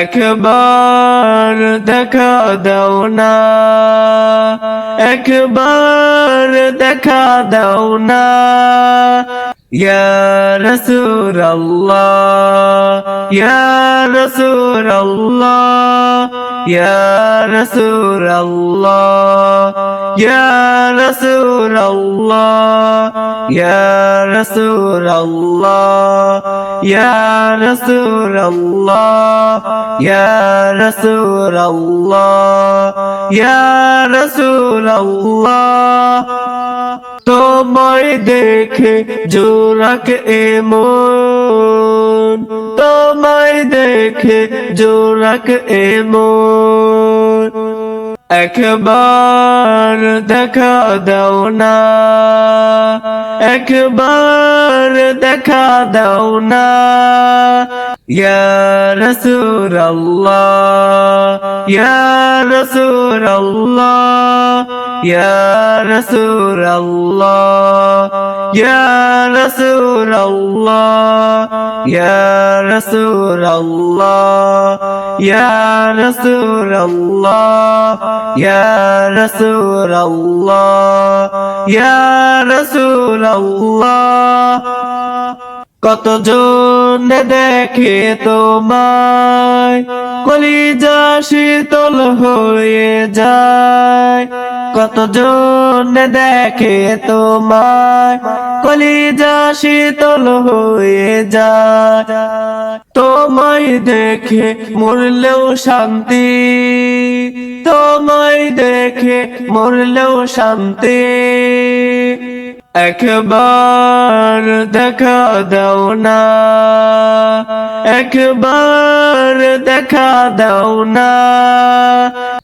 একবার দেখা দাও না একবার দেখা দাও না يا رسول الله يا رسول الله يا رسول الله يا رسول الله ya رسول الله يا رسول الله يا رسول الله يا رسول الله তোমায় দেখে জোরাক এমন তোমায় দেখে জোরাক এমন একবার দেখা দাও না একবার দেখা দাও না ইয়া রসুল আল্লাহ ইয়া রসুল আল্লাহ ইয়া রসুল আল্লাহ ইয়া রসুল আল্লাহ ইয়া রসুল আল্লাহ ইয়া রসুল আল্লাহ ইয়া রসুল আল্লাহ ইয়া রসুল আল্লাহ কত জন দেখে তোমায় কলিজা শীতল হয়ে যায়? কত জন দেখে তোমায় কলিজা শীতল হয়ে যায়? দেখে মরলেও শান্তি, তোমায় দেখে মরলেও শান্তি। একবার দেখা দাও না, একবার দেখা দাও না